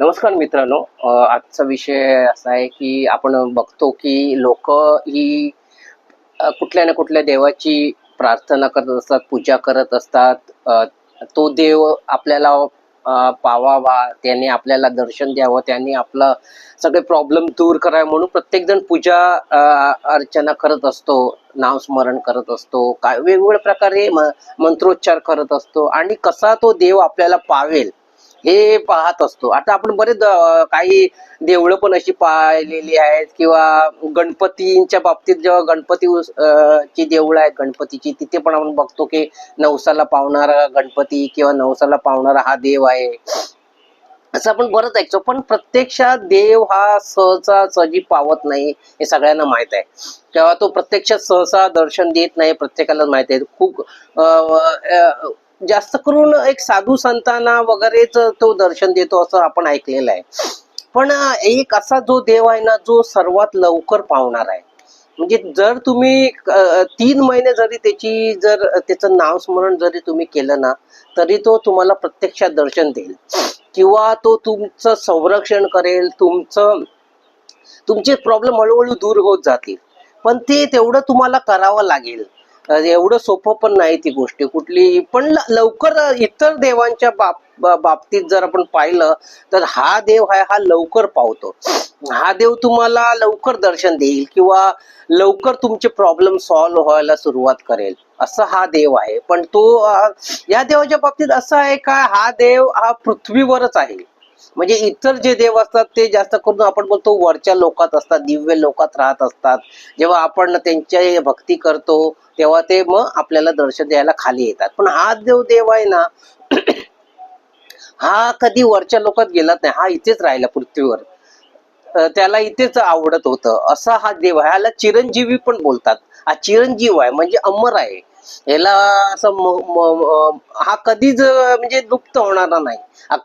नमस्कार मित्रांनो. आजचा विषय असा आहे की आपण बघतो की लोक ही कुठल्या ना कुठल्या देवाची प्रार्थना करत असतात पूजा करत असतात. तो देव आपल्याला पावावा त्याने आपल्याला दर्शन द्यावं त्याने आपला सगळे प्रॉब्लेम दूर करावे म्हणून प्रत्येकजण पूजा अर्चना करत असतो नामस्मरण करत असतो काय वेगवेगळ्या प्रकारे म- मंत्रोच्चार करत असतो. आणि कसा तो देव आपल्याला पावेल हे पाहत असतो. आता आपण बरेच काही देवळं पण अशी पाहिलेली आहेत किंवा गणपतींच्या बाबतीत जेव्हा गणपती ची देवळं आहेत गणपतीची तिथे पण आपण बघतो की नवसाला पावणारा गणपती किंवा नवसाला पावणारा हा देव आहे. असं आपण बरंच ऐकतो पण प्रत्यक्षात देव हा सहसा सहजी पावत नाही हे सगळ्यांना माहीत आहे. तेव्हा तो प्रत्यक्षात सहसा दर्शन देत नाही प्रत्येकाला माहीत आहे. खूप अं, जास्त करून एक साधू संतांना वगैरेच तो दर्शन देतो असं आपण ऐकलेलं आहे. पण एक असा जो देव आहे ना जो सर्वात लवकर पावणार आहे. म्हणजे जर तुम्ही तीन महिने जरी त्याची जर त्याचं नावस्मरण जरी तुम्ही केलं ना तरी तो तुम्हाला प्रत्यक्षात दर्शन देईल. किंवा तो तुमचं संरक्षण करेल तुमचं तुमचे प्रॉब्लेम हळूहळू दूर होत जातील. पण ते तेवढं तुम्हाला करावं लागेल. एवढं सोपं पण नाही ती गोष्ट. कुठली पण लवकर इतर देवांच्या बाब बाबतीत जर आपण पाहिलं तर हा देव आहे हा लवकर पावतो. हा देव तुम्हाला लवकर दर्शन देईल किंवा लवकर तुमचे प्रॉब्लेम सॉल्व्ह व्हायला सुरुवात करेल. असा हा देव आहे. पण तो या देवाच्या बाबतीत असं आहे का हा देव हा पृथ्वीवरच आहे. म्हणजे इतर जे देव असतात ते जास्त करून आपण बोलतो वरच्या लोकात असतात दिव्य लोकात राहत असतात. जेव्हा आपण त्यांच्या भक्ती करतो तेव्हा ते मग आपल्याला दर्शन द्यायला खाली येतात. पण हा देव देव आहे ना हा कधी वरच्या लोकात गेलाच नाही. हा इथेच राहिला पृथ्वीवर. त्याला इथेच आवडत होतं. असा हा देव आहे. ह्याला चिरंजीवी पण बोलतात. हा चिरंजीव आहे म्हणजे अमर आहे. याला असं हा कधीच म्हणजे लुप्त होणारा नाही.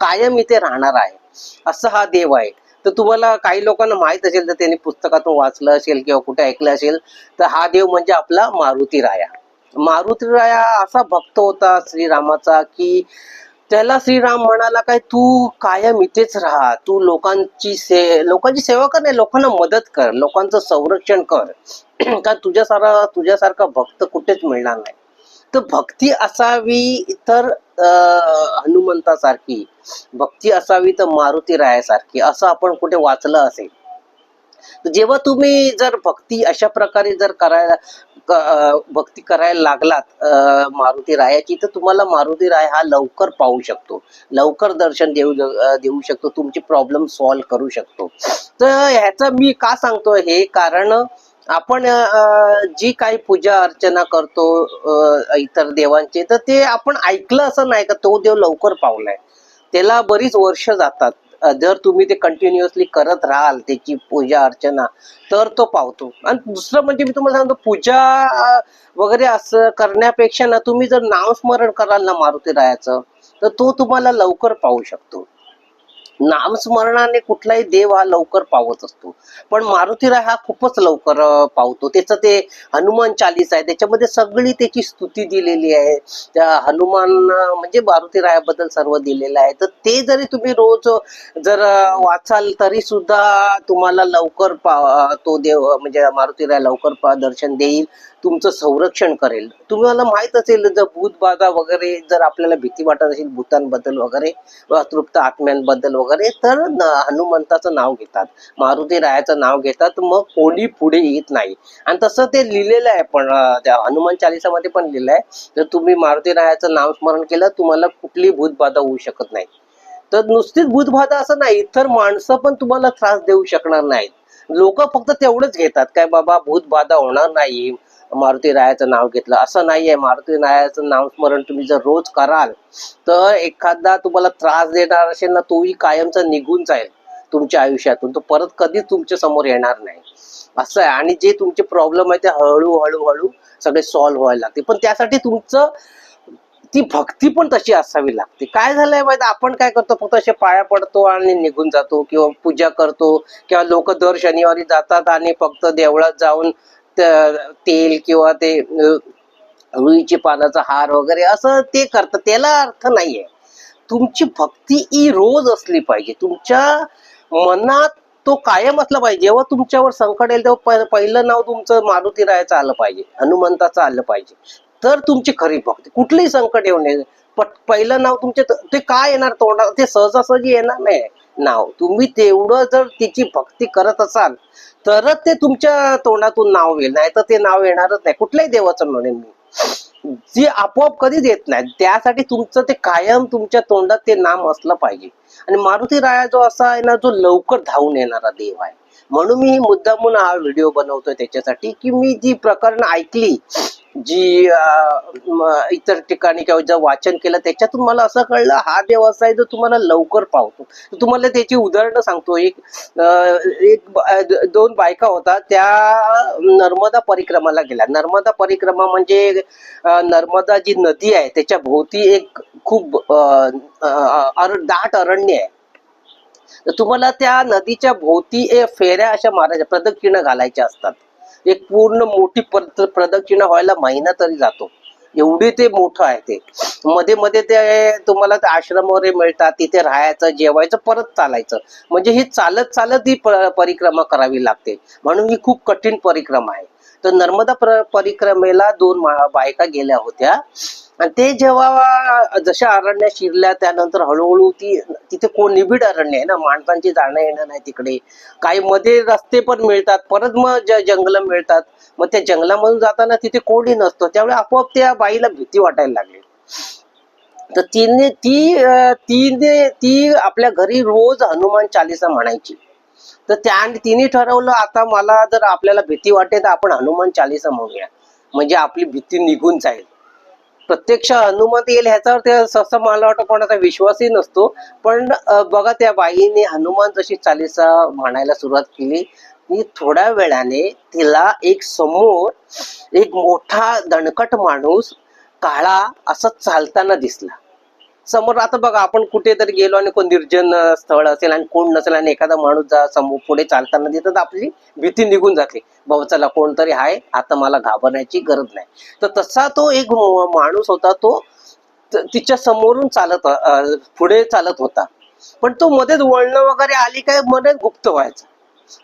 कायम इथे राहणार आहे. असं हा देव आहे. तर तुम्हाला काही लोकांना माहीत असेल तर त्यांनी पुस्तकातून वाचलं असेल किंवा कुठे ऐकलं असेल तर हा देव म्हणजे आपला मारुती राया मारुती राया असा भक्त होता श्रीरामाचा की त्याला श्रीराम म्हणाला काय तू कायम इथेच राहा. तू लोकांची से लोकांची सेवा कर नाही लोकांना मदत कर. लोकांचं संरक्षण कर. का तुझ्यासारा तुझ्यासारखा भक्त कुठेच मिळणार नाही. तर भक्ती असावी तर अं, हनुमंतासारखी. भक्ती असावी तर मारुती रायासारखी. असं आपण कुठे वाचलं असेल. तर जेव्हा तुम्ही जर भक्ती अशा प्रकारे जर करायला भक्ती करायला लागलात मारुती रायाची तर तुम्हाला मारुती राय हा लवकर पाहू शकतो. लवकर दर्शन देऊ देऊ शकतो तुमचे प्रॉब्लेम सॉल्व्ह करू शकतो. तर ह्याचं मी का सांगतो हे कारण आपण जी काही पूजा अर्चना करतो इतर देवांचे तर ते आपण ऐकलं असं नाही का तो देव लवकर पावलाय. त्याला बरीच वर्ष जातात. जर तुम्ही ते कंटिन्युअसली करत राहाल त्याची पूजा अर्चना तर तो पावतो. आणि दुसरं म्हणजे मी तुम्हाला सांगतो पूजा वगैरे असं करण्यापेक्षा ना तुम्ही जर नामस्मरण कराल ना मारुती रायाचं तर तो तुम्हाला लवकर पाहू शकतो. नामस्मरणाने कुठलाही देव हा लवकर पावत असतो. पण मारुती राय हा खूपच लवकर पावतो. त्याचं ते हनुमान चालीस आहे. त्याच्यामध्ये सगळी त्याची स्तुती दिलेली आहे. त्या हनुमान म्हणजे मारुतीरायाबद्दल सर्व दिलेलं आहे. तर ते जरी तुम्ही रोज जर वाचाल तरी सुद्धा तुम्हाला लवकर पा तो देव म्हणजे मारुती राय लवकर पा दर्शन देईल. तुमचं संरक्षण करेल. तुम्हाला माहीत असेल जर भूत बाधा वगैरे जर आपल्याला भीती वाटत असेल भूतांबद्दल वगैरे अतृप्त आत्म्यांबद्दल वगैरे तर हनुमंताचं नाव घेतात. मारुती रायाचं नाव घेतात. मग कोणी पुढे येत नाही. आणि तसं ते लिहिलेलं आहे पण त्या हनुमान चालिसामध्ये पण लिहिलं आहे जर तुम्ही मारुती रायाचं नाव स्मरण केलं तुम्हाला कुठली भूतबाधा होऊ शकत नाही. तर नुसतीच भूतबाधा असं नाही इतर माणसं पण तुम्हाला त्रास देऊ शकणार नाहीत. लोक फक्त तेवढंच घेतात. काय बाबा भूतबाधा होणार नाही. मारुती रायाचं नाव घेतलं. असं नाहीये मारुती रायाचं नामस्मरण तुम्ही जर रोज कराल तर एखादा तुम्हाला त्रास देणार असेल ना तोही कायमचा निघून जाईल तुमच्या आयुष्यातून. तो परत कधीच तुमच्यासमोर येणार नाही. असं आहे. आणि जे तुमचे प्रॉब्लेम आहे ते हळूहळू हळू सगळे सॉल्व्ह व्हायला लागते. पण त्यासाठी तुमचं ती भक्ती पण तशी असावी लागते. काय झालंय माहिती? आपण काय करतो? फक्त असे पाया पडतो आणि निघून जातो किंवा पूजा करतो किंवा लोक दर शनिवारी जातात आणि फक्त देवळात जाऊन तेल किंवा ते रुईचे पानाचा हार वगैरे असं ते करतात. त्याला अर्थ नाहीये. तुमची भक्ती ही रोज असली पाहिजे. तुमच्या मनात तो कायम असला पाहिजे. जेव्हा तुमच्यावर संकट येईल तेव्हा पहिलं नाव तुमचं मारुती रायाचं आलं पाहिजे. हनुमंताचं आलं पाहिजे. तर तुमची खरी भक्ती. कुठलंही संकट येऊ नये. पहिलं नाव तुमचे ते काय येणार? तोंडा ते सहजासहजी येणार नाही. नाव. तुम्ही तेवढं जर तिची भक्ती करत असाल तरच ते तुमच्या तोंडातून नाव येईल. नाही तर ते नाव येणारच नाही. कुठल्याही देवाचं म्हणेन मी. जी आपोआप कधीच येत नाही त्यासाठी तुमचं ते कायम तुमच्या तोंडात ते नाम असलं पाहिजे. आणि मारुती राया जो असा आहे ना जो लवकर धावून येणारा देव आहे. म्हणून मी मुद्दामून हा व्हिडिओ बनवतोय त्याच्यासाठी की मी जी प्रकरण ऐकली जी इतर ठिकाणी किंवा जर वाचन केलं त्याच्यातून मला असं कळलं हा देव असा आहे जो तुम्हाला लवकर पावतो. तुम्हाला त्याची उदाहरणं सांगतो. एक एक दोन बायका होता त्या नर्मदा परिक्रमाला गेल्या. नर्मदा परिक्रमा म्हणजे नर्मदा जी नदी आहे त्याच्या भोवती एक खूप दाट अरण्य आहे. तर तुम्हाला त्या नदीच्या भोवती फेऱ्या अशा मारायच्या प्रदक्षिणा घालायच्या असतात. एक पूर्ण मोठी प्रदक्षिणा व्हायला महिना तरी जातो. एवढी ते मोठं आहे ते. मध्ये मध्ये ते तुम्हाला ते आश्रम वगैरे मिळतात तिथे राहायचं जेवायचं परत चालायचं. म्हणजे ही चालत चालत ही परिक्रमा करावी लागते. म्हणून ही खूप कठीण परिक्रमा आहे. तर नर्मदा परिक्रमेला दोन बायका गेल्या होत्या. आणि ते जेव्हा जशा अरण्या शिरल्या त्यानंतर हळूहळू ती तिथे कोण निबिड अरण्य आहे ना माणसांची जाणं येणं नाही तिकडे. काही मध्ये रस्ते पण मिळतात परत मग जंगलं मिळतात. मग त्या जंगलामधून जाताना तिथे कोणी नसतो. त्यामुळे आपोआप त्या बाईला भीती वाटायला लागली. तर तिने ती तिने ती आपल्या घरी रोज हनुमान चालिसा म्हणायची. तर त्या तिने ठरवलं आता मला जर आपल्याला भीती वाटते तर आपण हनुमान चालिसा म्हणूया. म्हणजे आपली भीती निघून जाईल. प्रत्यक्ष हनुमंत येईल ह्याच्यावर ते सहसा मला वाटतं कोणाचा विश्वासही नसतो. पण बघा त्या बाईने हनुमान जशी चालिसा म्हणायला सुरुवात केली ती थोड्या वेळाने तिला एक समोर एक मोठा दणकट माणूस काळा असं चालताना दिसला. समोर आता बघा आपण कुठेतरी गेलो आणि कोण निर्जन स्थळ असेल आणि कोण नसेल आणि एखादा माणूस जा समोर पुढे चालताना दिसत आपली भीती निघून जाते. बाबा चला कोणतरी आहे आता मला घाबरण्याची गरज नाही. तर तसा तो एक माणूस होता तो तिच्या समोरून चालत पुढे चालत होता. पण तो मध्येच वळणं वगैरे आली काय मध्येच गुप्त व्हायचा.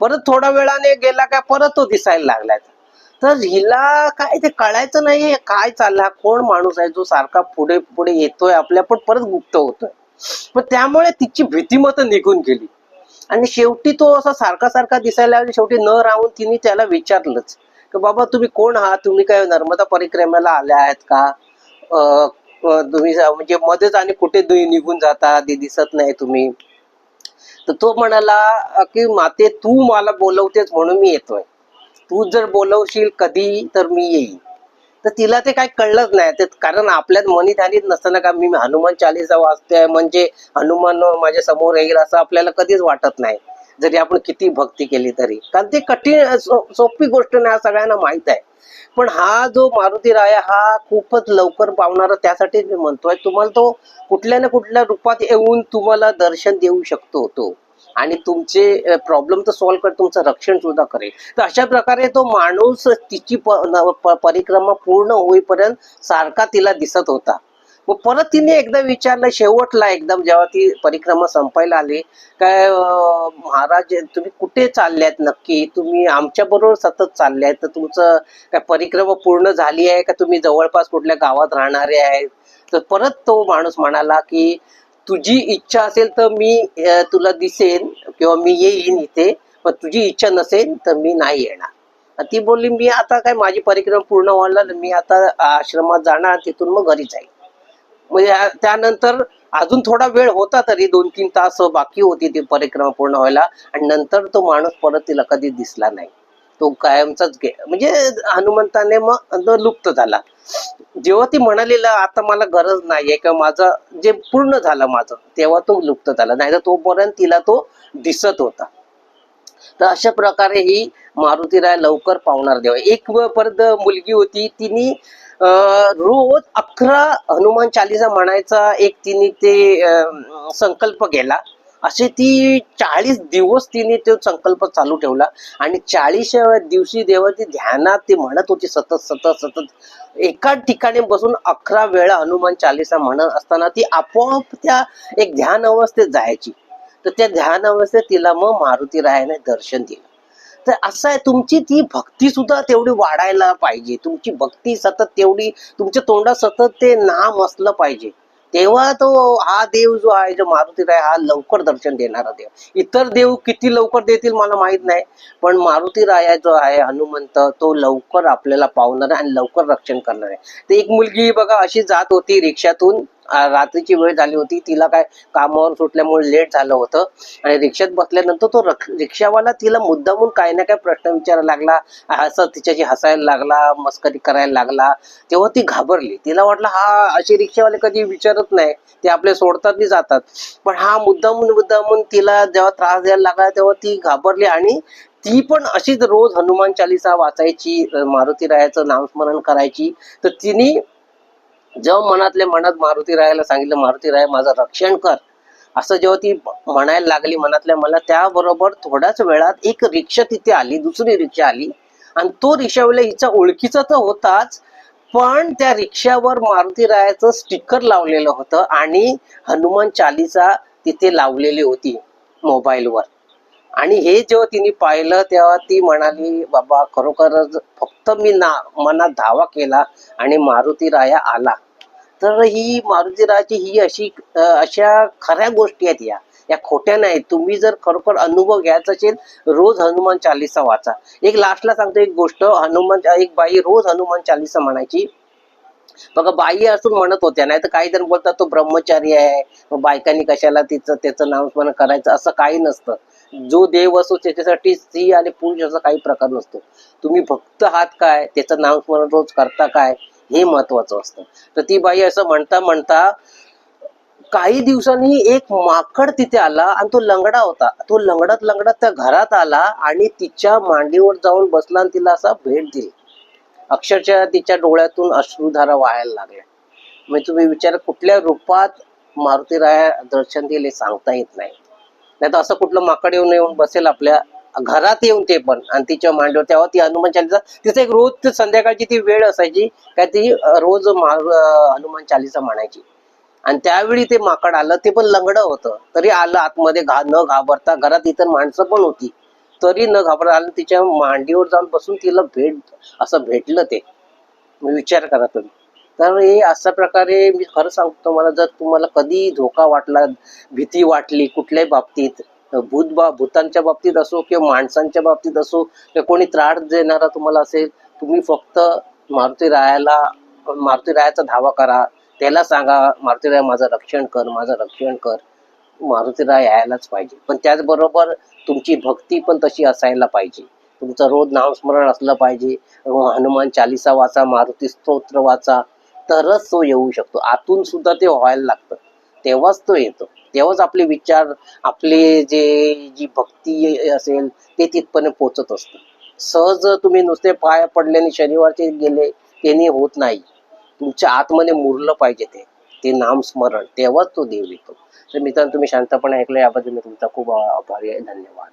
परत थोड्या वेळाने गेला काय परत तो दिसायला लागलाय. तर हिला काय ते कळायचं नाही काय चालला कोण माणूस आहे जो सारखा पुढे पुढे येतोय आपल्या पण परत गुप्त होतोय. पण त्यामुळे तिची भीती मत निघून गेली. आणि शेवटी तो असा सारखा सारखा दिसायला लागला. शेवटी न राहून तिने त्याला विचारलंच. की बाबा तुम्ही कोण आहात? तुम्ही काय नर्मदा परिक्रमेला आल्या आहेत का? तुम्ही म्हणजे मध्येच आणि कुठे निघून जाता? ते दिसत नाही तुम्ही. तर तो म्हणाला की माते तू मला बोलवतेस म्हणून मी येतोय. तू जर बोलवशील कधी तर मी येईन. तर तिला ते काही कळलंच नाही. ते कारण आपल्यात मनी ध्यानीत नसताना का मी हनुमान चालीसा वाचतोय? म्हणजे हनुमान माझ्यासमोर येईल असं आपल्याला कधीच वाटत नाही. जरी आपण किती भक्ती केली तरी. कारण ती कठीण सो- सोपी गोष्ट नाही सगळ्यांना माहीत आहे. पण हा जो मारुती राया हा खूपच लवकर पावणारा त्यासाठीच मी म्हणतोय तुम्हाला तो कुठल्या ना कुठल्या रूपात येऊन तुम्हाला दर्शन देऊ शकतो तो. आणि तुमचे प्रॉब्लेम तर सॉल्व्ह कर तुमचं रक्षण सुद्धा करेल. तर अशा प्रकारे तो माणूस तिची प- न- प- परिक्रमा पूर्ण होईपर्यंत सारखा तिला दिसत होता. मग परत तिने एकदा विचारलं शेवटला एकदम जेव्हा ती परिक्रमा संपायला आली काय महाराज तुम्ही कुठे चालल्यात नक्की? तुम्ही आमच्या बरोबर सतत चालल्यात तर तुमचं काय परिक्रमा पूर्ण झाली आहे का? तुम्ही जवळपास कुठल्या गावात राहणारे आहेत? तर परत तो माणूस म्हणाला की तुझी इच्छा असेल तर मी तुला दिसेन किंवा मी येईन इथे पण तुझी इच्छा नसेल तर मी नाही येणार. ती बोलली मी आता काय माझी परिक्रमा पूर्ण व्हायला मी आता आश्रमात जाणार तिथून मग घरी जाईल म्हणजे त्यानंतर अजून थोडा वेळ होता तरी दोन तीन तास बाकी होती ती परिक्रमा पूर्ण व्हायला आणि नंतर तो माणूस परत तिला कधी दिसला नाही. तो कायमचाच गे म्हणजे हनुमंताने मग लुप्त झाला. जेव्हा ती म्हणाली आता मला गरज नाहीये किंवा माझं? जे पूर्ण झालं माझं तेव्हा तो लुप्त झाला. नाही तर तोपर्यंत तिला तो दिसत होता. तर अशा प्रकारे ही मारुती राय लवकर पावणार देव. एक पर्यंत मुलगी होती तिने रोज अकरा हनुमान चालीसा म्हणायचा एक तिने ते अं, संकल्प केला. असे ती चाळीस दिवस तिने तो संकल्प चालू ठेवला. आणि चाळीस दिवशी देवा ती ध्यानात ती म्हणत होती सतत सतत सतत एका ठिकाणी बसून अकरा वेळा हनुमान चालिसा म्हणत असताना ती आपोआप त्या एक ध्यान अवस्थेत जायची. तर त्या ध्यान अवस्थेत तिला मग मारुती रायाने दर्शन दिलं. तर असं आहे तुमची ती भक्ती सुद्धा तेवढी वाढायला पाहिजे. तुमची भक्ती सतत तेवढी तुमच्या तोंडात सतत ते नाम असलं पाहिजे. तेव्हा तो हा देव जो आहे जो मारुती राय हा लवकर दर्शन देणारा देव. इतर देव किती लवकर देतील मला माहीत नाही पण मारुती राया जो आहे हनुमंत तो लवकर आपल्याला पावणार आहे आणि लवकर रक्षण करणार आहे. ते एक मुलगी बघा अशी जात होती रिक्षातून. रात्रीची वेळ झाली होती. तिला काय कामावर सुटल्यामुळे लेट झालं होतं. आणि रिक्षात बसल्यानंतर तो रिक्षावाला तिला मुद्दामून काही ना काही प्रश्न विचारायला लागला. असं तिच्याशी हसायला लागला मस्करी करायला लागला. तेव्हा ती घाबरली. तिला वाटलं हा असे रिक्षावाले कधी विचारत नाही. ते आपले सोडतात आणि जातात. पण हा मुद्दामून मुद्दामून तिला जेव्हा त्रास द्यायला लागला तेव्हा ती घाबरली. आणि ती पण अशीच रोज हनुमान चालिसा वाचायची मारुती रायाचं नामस्मरण करायची. तर तिने जेव्हा मनातल्या मनात मारुती रायाला सांगितलं मारुती राय माझं रक्षण कर. असं जेव्हा ती म्हणायला लागली मनातल्या मला त्याबरोबर थोड्याच वेळात एक रिक्षा तिथे आली दुसरी रिक्षा आली. आणि तो रिक्षावाला हिचा ओळखीचा तर होताच पण त्या रिक्षावर मारुती रायाचं स्टिकर लावलेलं होतं आणि हनुमान चालीसा तिथे लावलेली होती मोबाईलवर. आणि हे जेव्हा तिने पाहिलं तेव्हा ती म्हणाली बाबा खरोखरच फक्त मी ना मनात धावा केला आणि मारुती राया आला. तर ही मारुती रायाची ही अशी अशा खऱ्या गोष्टी आहेत या. या खोट्या नाही तुम्ही जर खरोखर अनुभव घ्यायचा असेल रोज हनुमान चालिसा वाचा. एक लास्टला सांगतो एक गोष्ट हनुमान एक बाई रोज हनुमान चालिसा म्हणायची. बघा बाई असून म्हणत होत्या नाही तर काही जण बोलतात तो ब्रह्मचारी आहे. बायकांनी कशाला तिचं त्याचं नामस्मरण करायचं? असं काही नसतं. जो देव असतो त्याच्यासाठी स्त्री आणि पुरुष असा काही प्रकार नसतो. तुम्ही भक्त आहात काय? त्याचं नामस्मरण रोज करता काय? हे महत्वाचं असतं. तर ती बाई असं म्हणता म्हणता काही दिवसांनी एक माकड तिथे आला आणि तो लंगडा होता. तो लंगडत लंगडत त्या घरात आला आणि तिच्या मांडीवर जाऊन बसला आणि तिला असा भेट दिली. अक्षरशः तिच्या डोळ्यातून अश्रुधारा व्हायला लागल्या. म्हणजे तुम्ही विचार कुठल्या रूपात मारुती राया दर्शन दिले सांगता येत नाही. नाही तर असं कुठलं माकड येऊन येऊन बसेल आपल्या घरात येऊन ते पण. आणि तिच्या मांडीवर तेव्हा ती हनुमान चालीसा. तिचं एक रोज संध्याकाळची ती वेळ असायची काय ती रोज हनुमान चालीसा म्हणायची. आणि त्यावेळी ते माकड आलं ते पण लंगडं होतं. तरी आलं आतमध्ये घा न घाबरता. घरात इतर माणसं पण होती. तरी न घाबरता आलं तिच्या मांडीवर जाऊन बसून तिला भेट असं भेटलं ते. विचार करा तुम्ही. तर हे अशा प्रकारे मी खरं सांगतो तुम्हाला जर तुम्हाला कधी धोका वाटला भीती वाटली कुठल्याही बाबतीत भूत बा भूतांच्या बाबतीत असो किंवा माणसांच्या बाबतीत असो किंवा कोणी त्रास देणारा तुम्हाला असेल तुम्ही फक्त मारुती रायाला मारुती रायाचा धावा करा. त्याला सांगा मारुती राय माझं रक्षण कर माझं रक्षण कर. मारुती राय यायलाच पाहिजे. पण त्याचबरोबर तुमची भक्ती पण तशी असायला पाहिजे. तुमचं रोज नामस्मरण असलं पाहिजे. हनुमान चालिसा वाचा मारुती स्तोत्र वाचा. तरच तो येऊ शकतो. आतून सुद्धा ते व्हायला लागतं. तेव्हाच तो येतो. तेव्हाच आपले विचार आपले जे जी भक्ती असेल ते तिथपर्यंत पोचत असतं. सहज तुम्ही नुसते पाया पडल्याने शनिवारचे गेले त्यांनी होत नाही. तुमच्या आतमध्ये मुरलं पाहिजे ते. ते नामस्मरण तेव्हाच तो देव येतो. तर मित्रांनो तुम्ही शांतपणे ऐकलं याबद्दल मी तुमचा खूप आभारी आहे. धन्यवाद.